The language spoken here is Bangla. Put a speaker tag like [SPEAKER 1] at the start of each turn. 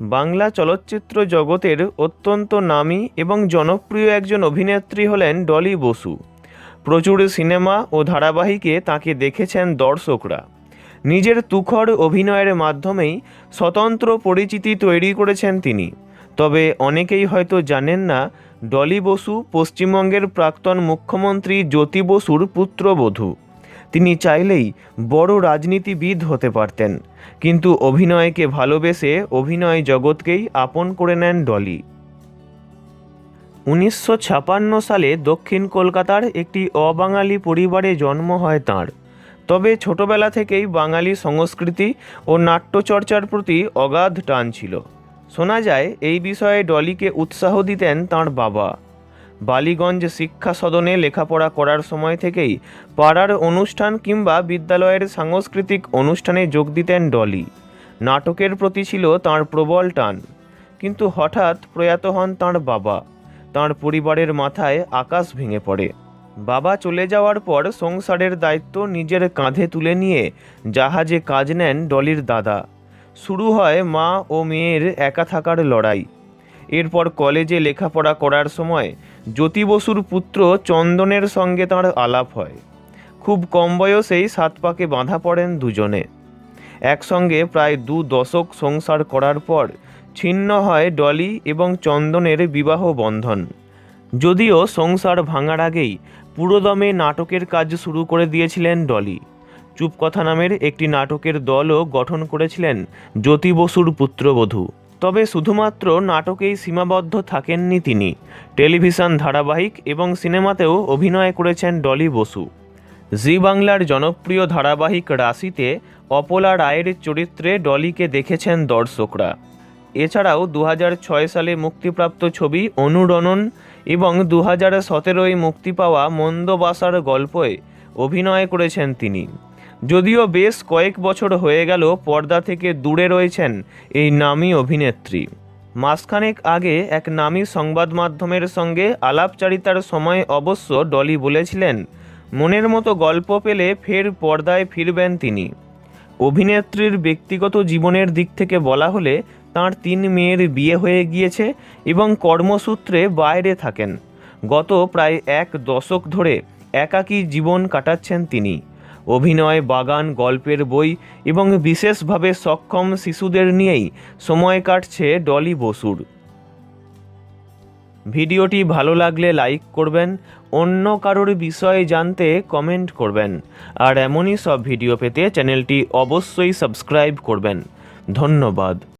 [SPEAKER 1] বাংলা চলচ্চিত্র জগতের অত্যন্ত নামী এবং জনপ্রিয় একজন অভিনেত্রী হলেন ডলি বসু। প্রচুর সিনেমা ও ধারাবাহিকে তাকে দেখেছেন দর্শকরা। নিজের তুখর অভিনয়ের মাধ্যমেই স্বতন্ত্র পরিচিতি তৈরি করেছেন তিনি। তবে অনেকেই হয়তো জানেন না, ডলি বসু পশ্চিমবঙ্গের প্রাক্তন মুখ্যমন্ত্রী জ্যোতি বসুর পুত্রবধূ। তিনি চাইলেই বড় রাজনীতিবিদ হতে পারতেন, কিন্তু অভিনয়কে ভালোবেসে অভিনয় জগৎকেই আপন করে নেন ডলি। উনিশশো সালে দক্ষিণ কলকাতার একটি অবাঙালি পরিবারে জন্ম হয় তাঁর। তবে ছোটবেলা থেকেই বাঙালি সংস্কৃতি ও নাট্যচর্চার প্রতি অগাধ টান ছিল। শোনা যায়, এই বিষয়ে ডলিকে উৎসাহ দিতেন তাঁর বাবা। বালিগঞ্জ শিক্ষা সদনে লেখাপড়া করার সময় থেকেই পাড়ার অনুষ্ঠান কিংবা বিদ্যালয়ের সাংস্কৃতিক অনুষ্ঠানে যোগ দিতেন ডলি। নাটকের প্রতি ছিল তাঁর প্রবল টান। কিন্তু হঠাৎ প্রয়াত হন তাঁর বাবা। তাঁর পরিবারের মাথায় আকাশ ভেঙে পড়ে। বাবা চলে যাওয়ার পর সংসারের দায়িত্ব নিজের কাঁধে তুলে নিয়ে জাহাজে কাজ নেন ডলির দাদা। শুরু হয় মা ও মেয়ের একা থাকার লড়াই। এরপর কলেজে লেখাপড়া করার সময় জ্যোতি বসুর পুত্র চন্দনের সঙ্গে তাঁর আলাপ হয়। খুব কম বয়সেই সাত পাকে বাঁধা পড়েন দুজনে। একসঙ্গে প্রায় দু দশক সংসার করার পর ছিন্ন হয় ডলি এবং চন্দনের বিবাহ বন্ধন। যদিও সংসার ভাঙার আগেই পুরোদমে নাটকের কাজ শুরু করে দিয়েছিলেন ডলি। চুপকথা নামের একটি নাটকের দলও গঠন করেছিলেন জ্যোতি বসুর পুত্রবধূ। তবে শুধুমাত্র নাটকেই সীমাবদ্ধ থাকেননি তিনি। টেলিভিশন ধারাবাহিক এবং সিনেমাতেও অভিনয় করেছেন ডলি বসু। জি বাংলার জনপ্রিয় ধারাবাহিক রাশিতে অপলা রায়ের চরিত্রে ডলিকে দেখেছেন দর্শকরা। এছাড়াও দু সালে মুক্তিপ্রাপ্ত ছবি অনুরণন এবং দু হাজার সতেরোয় মুক্তি পাওয়া মন্দবাসার গল্পে অভিনয় করেছেন তিনি। যদিও বেশ কয়েক বছর হয়ে গেল পর্দা থেকে দূরে রয়েছেন এই নামী অভিনেত্রী। মাসখানেক আগে এক নামী সংবাদ মাধ্যমের সঙ্গে আলাপচারিতার সময় অবশ্য ডলি বলেছিলেন, মনের মতো গল্প পেলে ফের পর্দায় ফিরবেন তিনি। অভিনেত্রীর ব্যক্তিগত জীবনের দিক থেকে বলা হলে তাঁর তিন মেয়ের বিয়ে হয়ে গিয়েছে এবং কর্মসূত্রে বাইরে থাকেন। গত প্রায় এক দশক ধরে একাকী জীবন কাটাচ্ছেন তিনি। অভিনয়, বাগান, গল্পের বই এবং বিশেষভাবে সক্ষম শিশুদের নিয়েই সময় কাটছে ডলি বসুর। ভিডিওটি ভালো লাগলে লাইক করবেন, অন্য কারোর বিষয়ে জানতে কমেন্ট করবেন, আর এমনই সব ভিডিও পেতে চ্যানেলটি অবশ্যই সাবস্ক্রাইব করবেন। ধন্যবাদ।